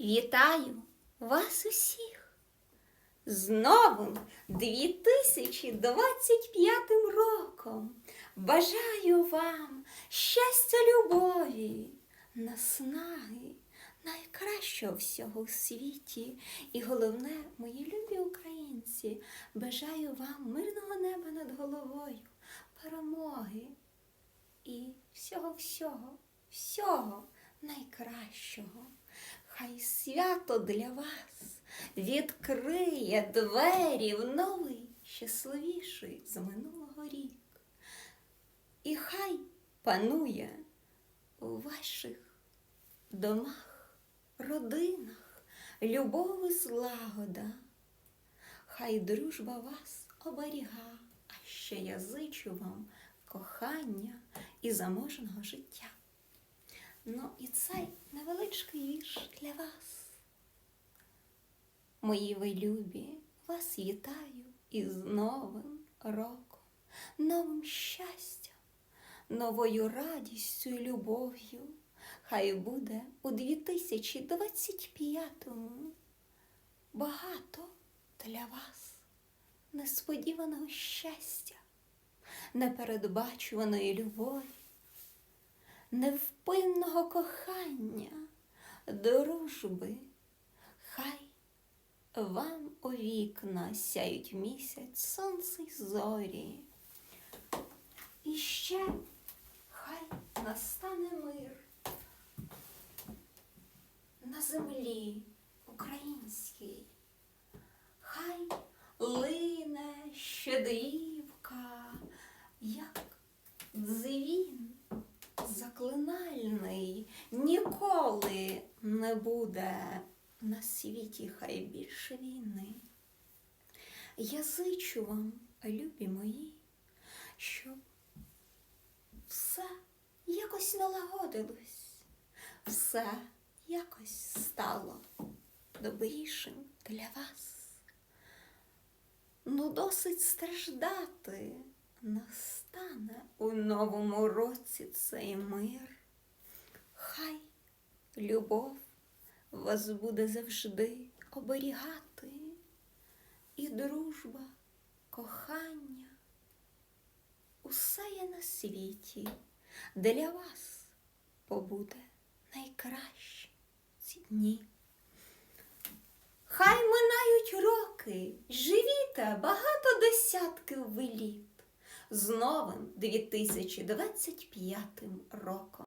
Вітаю вас усіх з новим 2025 роком. Бажаю вам щастя, любові, наснаги, найкращого всього у світі. І головне, мої любі українці, бажаю вам мирного неба над головою, перемоги і всього-всього, всього найкращого. Свято для вас відкриє двері в новий, щасливіший з минулого рік. І хай панує у ваших домах, родинах, любов і злагода. Хай дружба вас оберіга, а ще я зичу вам кохання і заможного життя. Ну і цей невеличкий вірш для вас. Мої ви любі, вас вітаю із Новим роком, новим щастям, новою радістю і любов'ю. Хай буде у 2025-му багато для вас несподіваного щастя, непередбачуваної любові невпинного кохання, дружби, хай вам у вікна сяють місяць, сонце й зорі. І ще хай настане мир на землі українській, хай лине щедрівка, заклинальний ніколи не буде на світі хай більше війни. Я зичу вам, любі мої, щоб все якось налагодилось, все якось стало добрішим для вас. Ну, досить страждати настане у новому році цей мир. Хай любов вас буде завжди оберігати, і дружба, кохання, усе є на світі для вас побуде найкраще ці дні. Хай минають роки, живіте багато десятків ви літ з новим 2025 роком.